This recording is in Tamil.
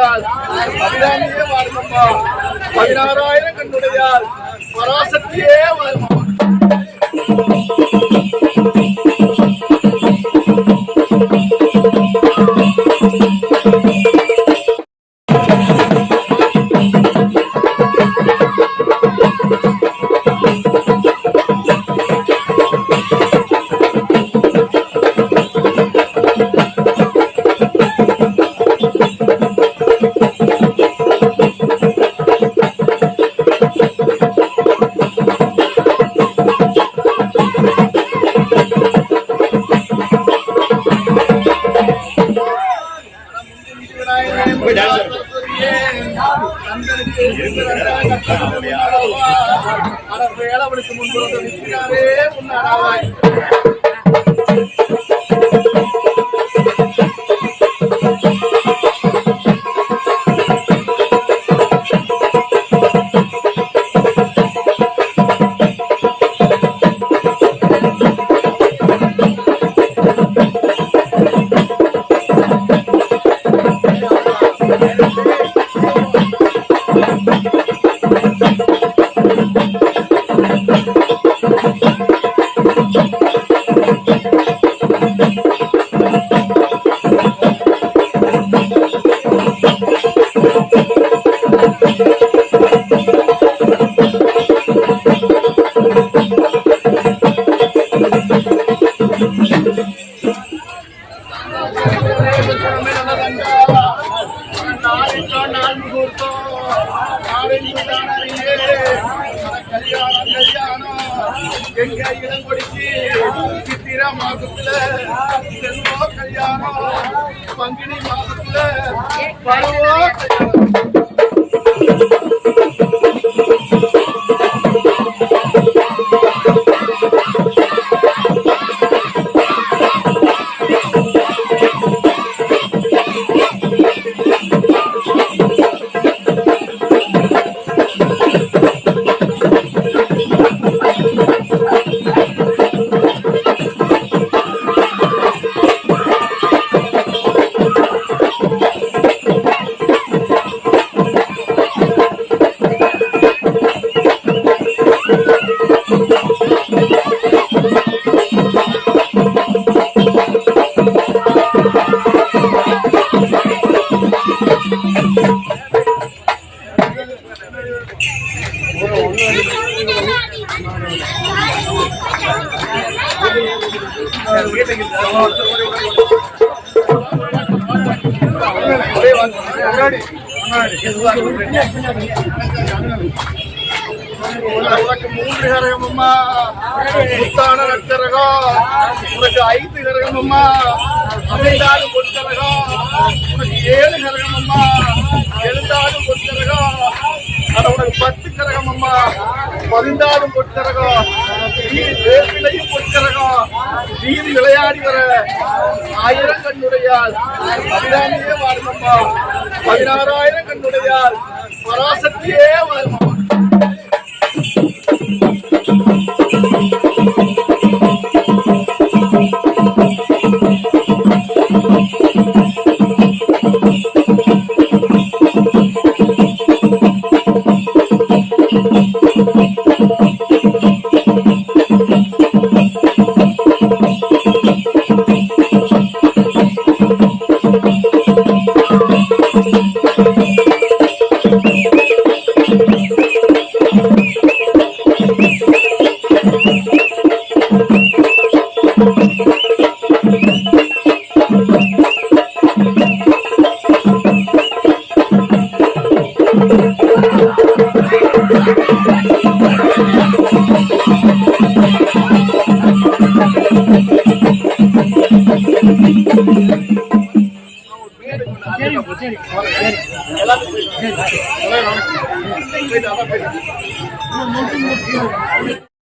கண்ணுடையாள் பதினாறாயிரம் கண்ணுடையாள் பராசக்தியே வருமா போய் டான்ஸ் ஆடுவோம் வளர்மா வேளவனுக்கு முன்பு நிற்கிறாரே முன்னாடாவாய் எங்க இளங்கொடிக்கு? சித்திர மாசத்துல செல்வோ கல்யாணம். பங்குனி மாசத்துல பருவோ கல்யாணம். உனக்கு மூன்று கரகம் அம்மா புத்தான ரத்தரகம் உனக்கு ஐந்து கரகம் அம்மா அமைந்தாடு பொற்கரகம் உனக்கு ஏழு கரகம் அம்மா எழுந்தாடு பொற்கரகம் ஆனா உனக்கு பத்து கரகம் அம்மா பதினாலும் பொற்கரகம் நீ வேப்பிலையும் பொற்கரகம் நீர் விளையாடி வர ஆயிரம் கண்ணுடையால் பதினாலே வாருமம்மா பதினாறாயிரம் கண்ணுடையால் பராசக்தியே வாருமம்மா Thank you. அதான் போயிட்டு